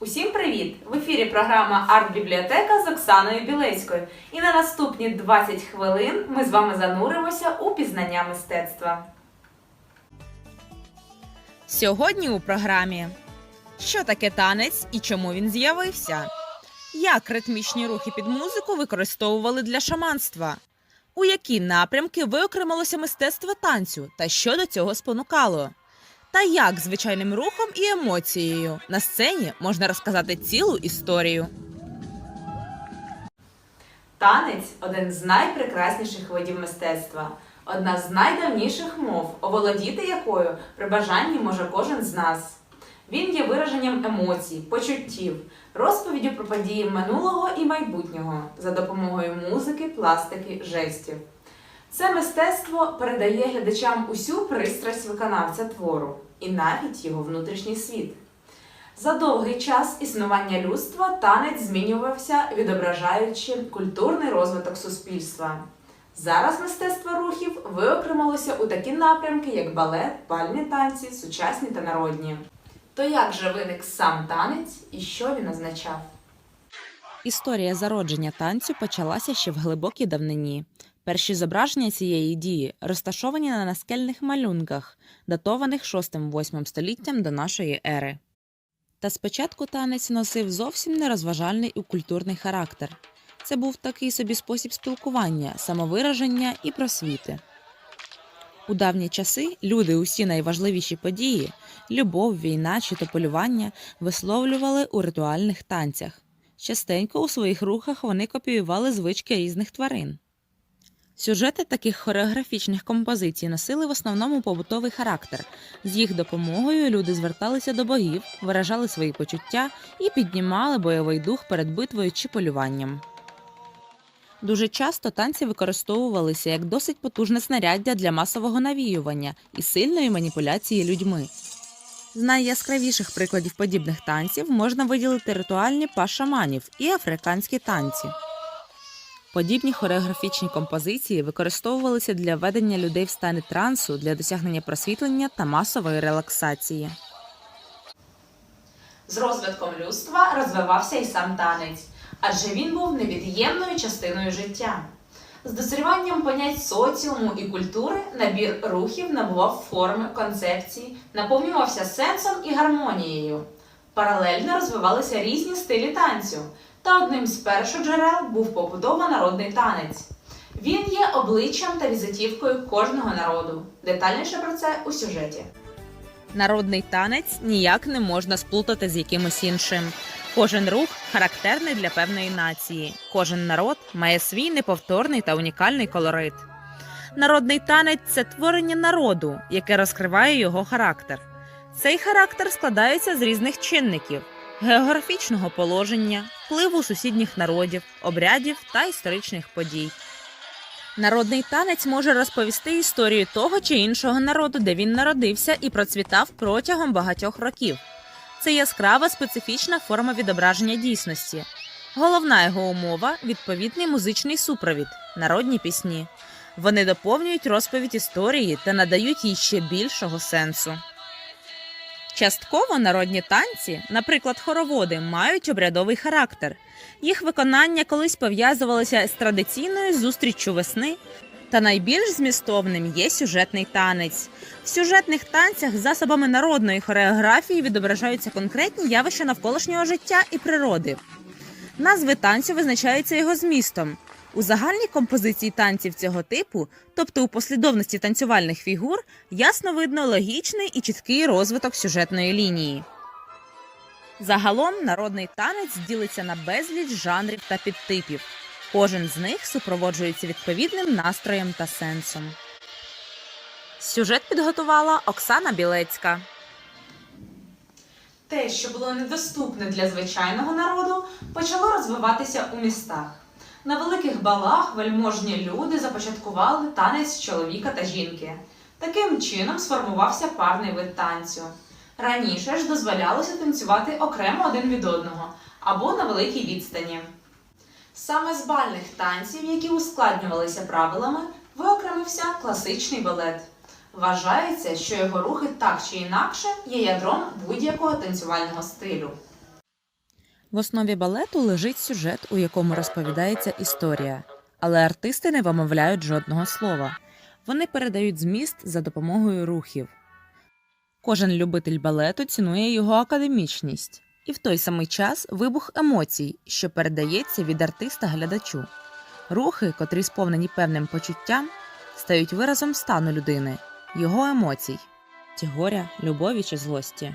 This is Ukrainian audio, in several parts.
Усім привіт! В ефірі програма Арт-бібліотека з Оксаною Білецькою. І на наступні 20 хвилин ми з вами зануримося у пізнання мистецтва. Сьогодні у програмі Що таке танець і чому він з'явився? Як ритмічні рухи під музику використовували для шаманства? У які напрямки виокремилося мистецтво танцю та що до цього спонукало? Та як звичайним рухом і емоцією на сцені можна розказати цілу історію? Танець один з найпрекрасніших видів мистецтва, одна з найдавніших мов, оволодіти якою при бажанні може кожен з нас. Він є вираженням емоцій, почуттів, розповіддю про події минулого і майбутнього за допомогою музики, пластики, жестів. Це мистецтво передає глядачам усю пристрасть виконавця твору і навіть його внутрішній світ. За довгий час існування людства танець змінювався, відображаючи культурний розвиток суспільства. Зараз мистецтво рухів виокремилося у такі напрямки, як балет, бальні танці, сучасні та народні. То як же виник сам танець і що він означав? Історія зародження танцю почалася ще в глибокій давнині. Перші зображення цієї дії розташовані на наскельних малюнках, датованих 6-8 століттям до нашої ери. Та спочатку танець носив зовсім нерозважальний і культурний характер. Це був такий собі спосіб спілкування, самовираження і просвіти. У давні часи люди усі найважливіші події любов, війна чи то полювання висловлювали у ритуальних танцях. Частенько у своїх рухах вони копіювали звички різних тварин. Сюжети таких хореографічних композицій носили в основному побутовий характер. З їх допомогою люди зверталися до богів, виражали свої почуття і піднімали бойовий дух перед битвою чи полюванням. Дуже часто танці використовувалися як досить потужне знаряддя для масового навіювання і сильної маніпуляції людьми. З найяскравіших прикладів подібних танців можна виділити ритуальні па шаманів і африканські танці. Подібні хореографічні композиції використовувалися для введення людей в стани трансу для досягнення просвітлення та масової релаксації. З розвитком людства розвивався і сам танець, адже він був невід'ємною частиною життя. З дозріванням понять соціуму і культури набір рухів набував форми, концепції, наповнювався сенсом і гармонією. Паралельно розвивалися різні стилі танцю, та одним з перших джерел був побудова народний танець. Він є обличчям та візитівкою кожного народу. Детальніше про це у сюжеті. Народний танець ніяк не можна сплутати з якимось іншим. Кожен рух характерний для певної нації. Кожен народ має свій неповторний та унікальний колорит. Народний танець це творення народу, яке розкриває його характер. Цей характер складається з різних чинників: географічного положення, впливу сусідніх народів, обрядів та історичних подій. Народний танець може розповісти історію того чи іншого народу, де він народився і процвітав протягом багатьох років. Це яскрава специфічна форма відображення дійсності. Головна його умова відповідний музичний супровід, народні пісні. Вони доповнюють розповідь історії та надають їй ще більшого сенсу. Частково народні танці, наприклад, хороводи, мають обрядовий характер. Їх виконання колись пов'язувалося з традиційною зустріччю весни. Та найбільш змістовним є сюжетний танець. В сюжетних танцях засобами народної хореографії відображаються конкретні явища навколишнього життя і природи. Назви танцю визначаються його змістом. У загальній композиції танців цього типу, тобто у послідовності танцювальних фігур, ясно видно логічний і чіткий розвиток сюжетної лінії. Загалом народний танець ділиться на безліч жанрів та підтипів. Кожен з них супроводжується відповідним настроєм та сенсом. Сюжет підготувала Оксана Білецька. Те, що було недоступне для звичайного народу, почало розвиватися у містах. На великих балах вельможні люди започаткували танець чоловіка та жінки. Таким чином сформувався парний вид танцю. Раніше ж дозволялося танцювати окремо один від одного або на великій відстані. Саме з бальних танців, які ускладнювалися правилами, виокремився класичний балет. Вважається, що його рухи так чи інакше є ядром будь-якого танцювального стилю. В основі балету лежить сюжет, у якому розповідається історія, але артисти не вимовляють жодного слова. Вони передають зміст за допомогою рухів. Кожен любитель балету цінує його академічність і в той самий час вибух емоцій, що передається від артиста глядачу. Рухи, котрі сповнені певним почуттям, стають виразом стану людини, його емоцій, горя, любові чи злості.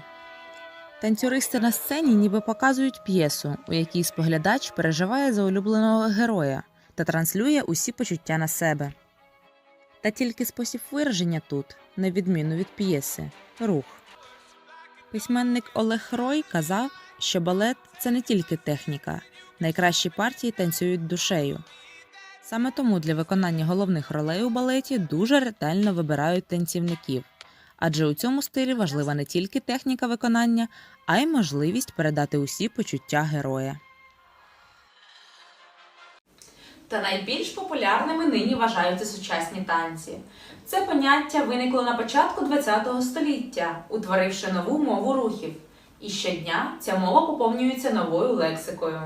Танцюристи на сцені ніби показують п'єсу, у якій споглядач переживає за улюбленого героя та транслює усі почуття на себе. Та тільки спосіб вираження тут, на відміну від п'єси, рух. Письменник Олег Рой казав, що балет це не тільки техніка, найкращі партії танцюють душею. Саме тому для виконання головних ролей у балеті дуже ретельно вибирають танцівників, адже у цьому стилі важлива не тільки техніка виконання, а й можливість передати усі почуття героя. Та найбільш популярними нині вважаються сучасні танці. Це поняття виникло на початку ХХ століття, утворивши нову мову рухів. І щодня ця мова поповнюється новою лексикою.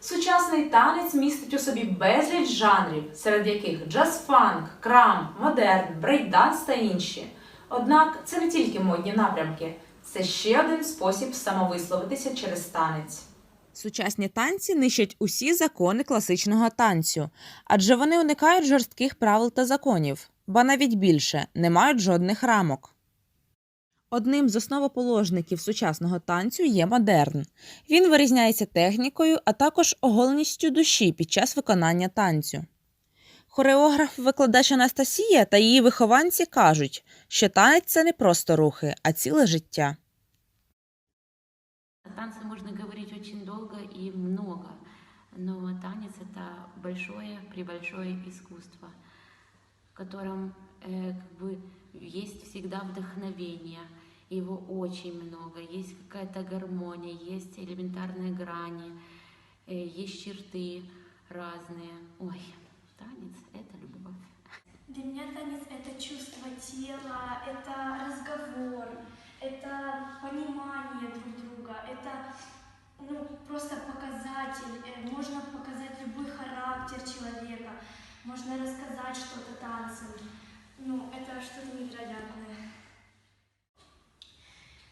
Сучасний танець містить у собі безліч жанрів, серед яких джаз-фанк, крам, модерн, брейкданс та інші. Однак це не тільки модні напрямки, це ще один спосіб самовисловитися через танець. Сучасні танці нищать усі закони класичного танцю, адже вони уникають жорстких правил та законів, ба навіть більше не мають жодних рамок. Одним з основоположників сучасного танцю є модерн. Він вирізняється технікою, а також оголеністю душі під час виконання танцю. Хореограф-викладач Анастасія та її вихованці кажуть, що танець це не просто рухи, а ціле життя. О танце можно говорить очень долго и много, но танец это большое, пребольшое искусство, в котором э, как бы есть всегда вдохновение, его очень много, есть какая-то гармония, есть элементарные грани, э, есть черты разные. Ой, танец это любовь. Для меня танец – это чувство тела, это разговор, это понимание друг друга, это ну, просто показатель. Э, Можно показать любой характер человека, можно рассказать что-то танцем. Ну, это что-то невероятное.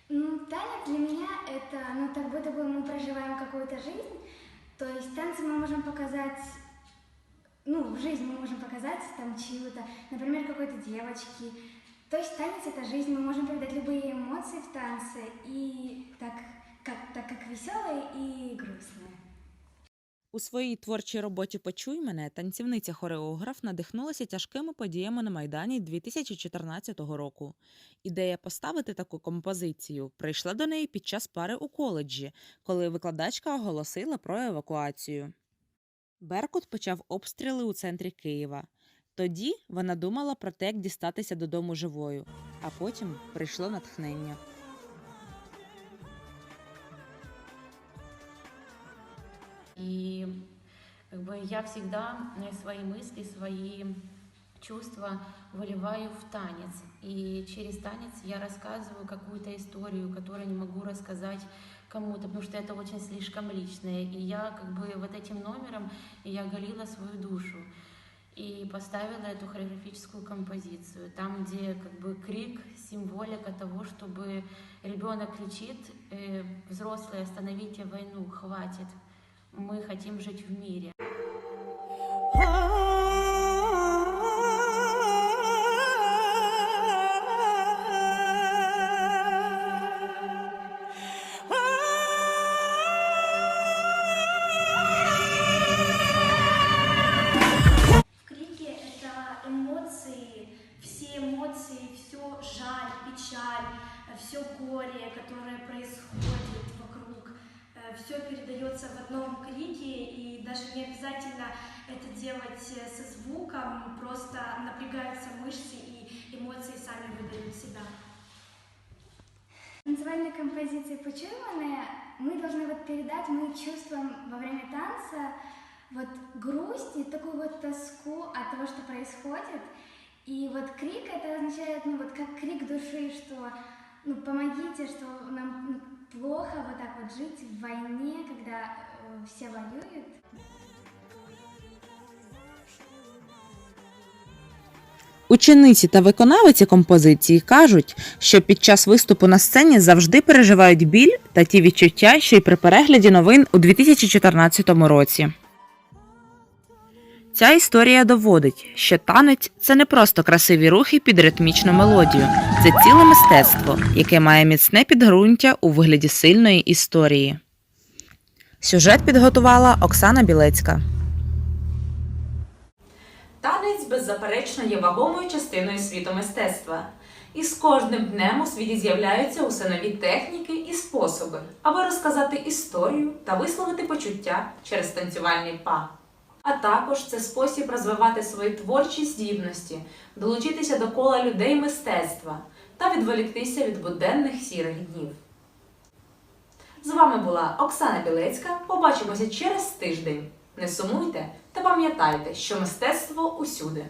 Ну, танец для меня это, ну, как будто бы мы проживаем какую-то жизнь. То есть танцы мы можем показать, ну, жизнь мы можем показать там чью-то, например, какой-то девочки. То есть танец это жизнь, мы можем передать любые эмоции в танце, и так как, так как веселые и грустные. У своїй творчій роботі Почуй мене танцівниця хореограф надихнулася тяжкими подіями на Майдані 2014 року. Ідея поставити таку композицію прийшла до неї під час пари у коледжі, коли викладачка оголосила про евакуацію. Беркут почав обстріли у центрі Києва. Тоді вона думала про те, як дістатися додому живою, а потім прийшло натхнення. И как бы я всегда э, свои мысли, свои чувства выливаю в танец. И через танец я рассказываю какую-то историю, которую не могу рассказать Кому-то, потому что это очень слишком личное. И я как бы вот этим номером я голила свою душу и поставила эту хореографическую композицию. Там, где как бы крик, символика того, чтобы ребенок кричит, э, взрослые, остановите войну, хватит. Мы хотим жить в мире. Передается в одном крике, и даже не обязательно это делать э, со звуком, просто напрягаются мышцы, и эмоции сами выдают себя. Танцевальной композиции «Почуйманная» мы должны вот передать, мы чувствуем во время танца вот грусть и такую вот тоску от того, что происходит. И вот крик это означает, ну вот как крик души, что ну помогите, что нам ну, плохо вот так вот жить в войне, когда э, все воюют. Учениці та виконавиці композиції кажуть, що під час виступу на сцені завжди переживають біль та ті відчуття, що й при перегляді новин у 2014 році. Ця історія доводить, що танець це не просто красиві рухи під ритмічну мелодію, це ціле мистецтво, яке має міцне підґрунтя у вигляді сильної історії. Сюжет підготувала Оксана Білецька. Танець беззаперечно є вагомою частиною світу мистецтва. І з кожним днем у світі з'являються усе нові техніки і способи, аби розказати історію та висловити почуття через танцювальний па. А також це спосіб розвивати свої творчі здібності, долучитися до кола людей мистецтва та відволіктися від буденних сірих днів. З вами була Оксана Білецька. Побачимося через тиждень. Не сумуйте та пам'ятайте, що мистецтво усюди.